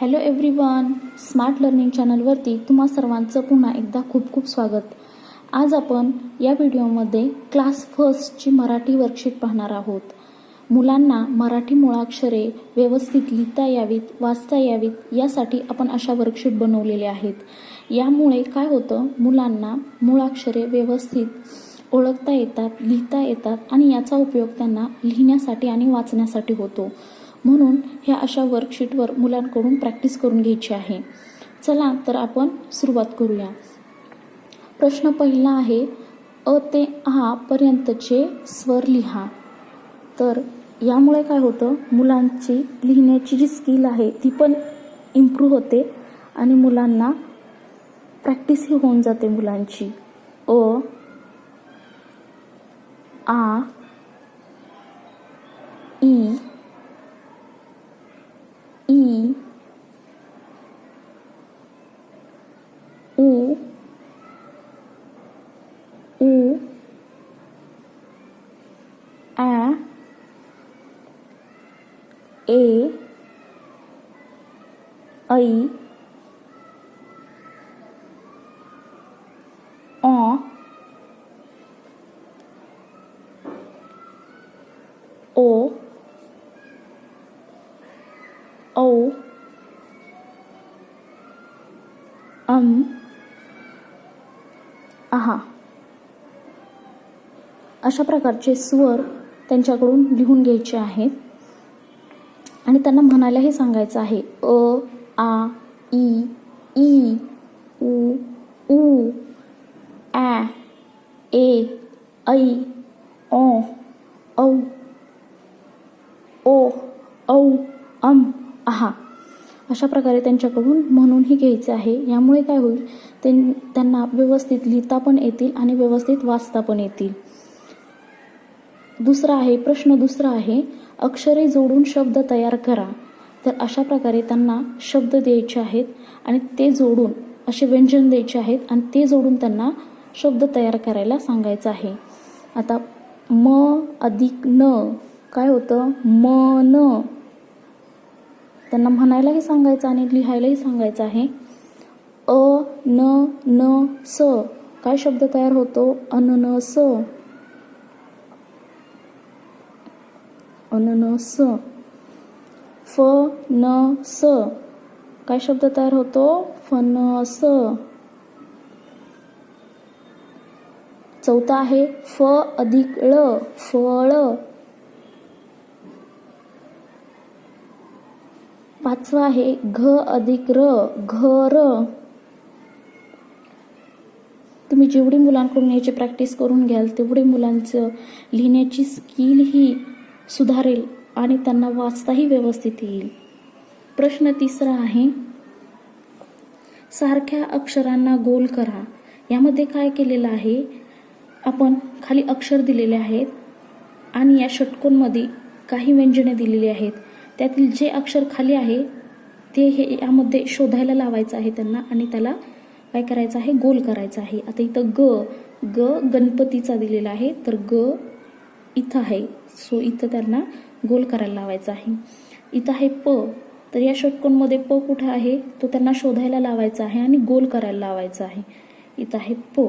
Hello everyone smart learning चॅनलवरती तुम्हा सर्वांचं पुन्हा एकदा खूप खूप स्वागत. आज आपण या व्हिडिओमध्ये क्लास फर्स्टची मराठी वर्कशीट पाहणार आहोत. मुलांना मराठी मुळाक्षरे व्यवस्थित लिहिता यावीत वाचता यावीत यासाठी आपण अशा वर्कशीट बनवलेल्या आहेत. यामुळे काय होतं मुलांना मुळाक्षरे व्यवस्थित ओळखता येतात लिहिता येतात आणि याचा उपयोग त्यांना लिहिण्यासाठी आणि वाचण्यासाठी होतो. म्हणून ह्या अशा वर्कशीटवर मुलांकडून प्रॅक्टिस करून घ्यायची आहे. चला तर आपण सुरुवात करूया. प्रश्न पहिला आहे अ ते आ पर्यंतचे स्वर लिहा. तर यामुळे काय होतं मुलांची लिहिण्याची जी स्किल आहे ती पण इम्प्रूव्ह होते आणि मुलांना प्रॅक्टिसही होऊन जाते मुलांची. अ आ ई उ उ आ ए ऐ ऑ ओ औ अम आहा. अशा प्रकारचे स्वर त्यांच्याकडून लिहून घ्यायचे आहेत. आणि त्यांना म्हणायलाही सांगायचं आहे अ आ ई ई उ ऊ ॲ ए ऐ ओ औ ओ औ अम आहा. अशा प्रकारे त्यांच्याकडून म्हणूनही घ्यायचे आहे. यामुळे काय होईल ते त्यांना व्यवस्थित लिहिता पण येतील आणि व्यवस्थित वाचता पण येतील. दुसरा आहे प्रश्न दुसरा आहे अक्षरे जोडून शब्द तयार करा. तर अशा प्रकारे त्यांना शब्द द्यायचे आहेत आणि ते जोडून असे व्यंजन द्यायचे आहेत आणि ते जोडून त्यांना शब्द तयार करायला सांगायचं आहे. आता म अधिक न काय होतं? म न. त्यांना म्हणायलाही सांगायचं आणि लिहायलाही सांगायचं आहे. अ न न स. काय शब्द तयार होतो? अननस अननस. फ न स काय शब्द तयार होतो? फनस. चौथा आहे फ अधिक ळ फळ. पाचवा आहे घ अधिक र घर. तुम्ही जेवढी मुलांकडून याची प्रॅक्टिस करून घ्याल तेवढे मुलांचं लिहिण्याची स्किल ही सुधारेल आणि त्यांना वाचताही व्यवस्थित येईल. प्रश्न तिसरा आहे सारख्या अक्षरांना गोल करा. यामध्ये काय केलेलं आहे? आपण खाली अक्षर दिलेले आहेत आणि या षटकोनमध्ये काही व्यंजने दिलेली आहेत. त्यातील जे अक्षर खाली आहे ते हे यामध्ये शोधायला लावायचं आहे त्यांना आणि त्याला काय करायचं आहे? गोल करायचं आहे. आता इथं ग ग गणपतीचा दिलेला आहे. तर ग इथं आहे. सो इथं त्यांना गोल करायला लावायचा आहे. इथं आहे प. तर या षटकोनमध्ये प कुठं आहे? तो त्यांना शोधायला लावायचा आहे आणि गोल करायला लावायचा आहे. इथं आहे प.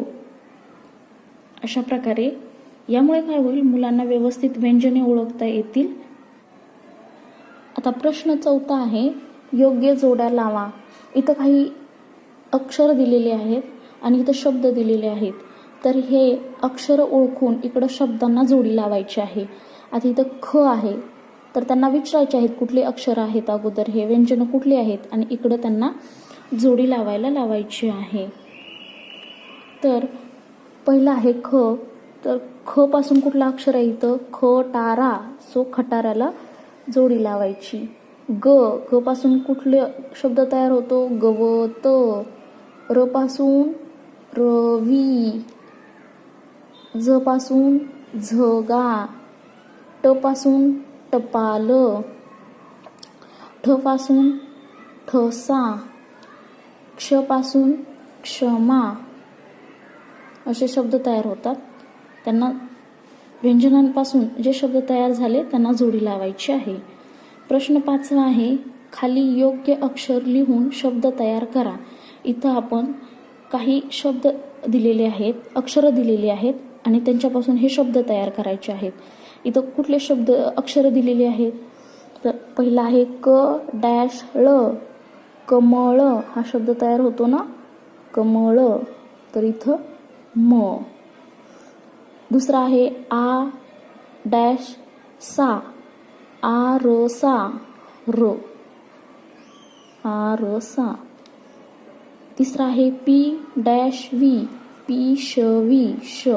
अशा प्रकारे यामुळे काय होईल? मुलांना व्यवस्थित व्यंजने ओळखता येतील. आता प्रश्न चौथा आहे योग्य जोड्या लावा. इथं काही अक्षर दिलेले आहेत आणि इथं शब्द दिलेले आहेत. तर हे अक्षर ओळखून इकडं शब्दांना जोडी लावायची आहे. आता इथं ख आहे. तर त्यांना विचारायचे आहेत कुठले अक्षर आहेत अगोदर? हे व्यंजनं कुठली आहेत? आणि इकडं त्यांना जोडी लावायला लावायची आहे. तर पहिलं आहे ख. तर ख पासून कुठलं अक्षर आहे इथं? ख टारा सो खटाराला जोडी लावायची. ग. ग पासून कुठले शब्द तयार होतो? गवत. र पासून रवी. ज पासून झगा ट पासून टपाल ठ पासून ठसा क्षपासून क्षमा असे शब्द तयार होतात. त्यांना व्यंजनांपासून जे शब्द तयार झाले त्यांना जोडी लावायची आहे. प्रश्न पाचवा आहे खाली योग्य अक्षर लिहून शब्द तयार करा. इथं आपण काही शब्द दिलेले आहेत अक्षरं दिलेली आहेत आणि त्यांच्यापासून हे शब्द तयार करायचे आहेत. इथं कुठले शब्द अक्षरं दिलेली आहेत? तर पहिला आहे क डॅश ळ कमळ हा शब्द तयार होतो ना? कमळ. तर इथं म. दुसरा आहे आ डॅश सा. आ र सा. र. आ र सा. तिसरा आहे पी डॅश व्ही पी श वी श.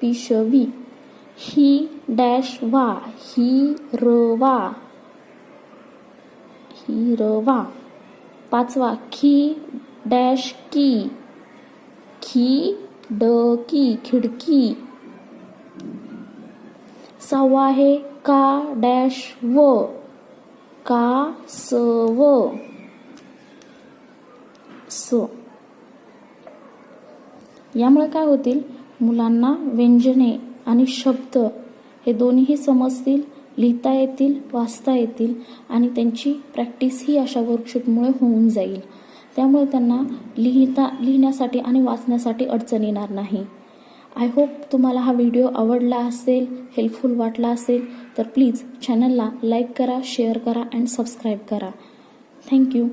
पी श वी ही डॅश वा ही र वा ही र वा पाचवा खी डॅश की. खी ड की खिडकी. सहावा आहे का डॅश व का स व. सो. यामुळे काय होतील? मुलांना व्यंजने आणि शब्द हे दोन्हीही समजतील लिहिता येतील वाचता येतील आणि त्यांची प्रॅक्टिसही अशा वर्कशीटमुळे होऊन जाईल. त्यामुळे त्यांना लिहिता लिहिण्यासाठी आणि वाचण्यासाठी अडचण येणार नाही. आय होप तुम्हाला हा व्हिडिओ आवडला असेल हेल्पफुल वाटला असेल तर प्लीज चॅनलला लाईक करा शेअर करा अँड सबस्क्राईब करा. थँक्यू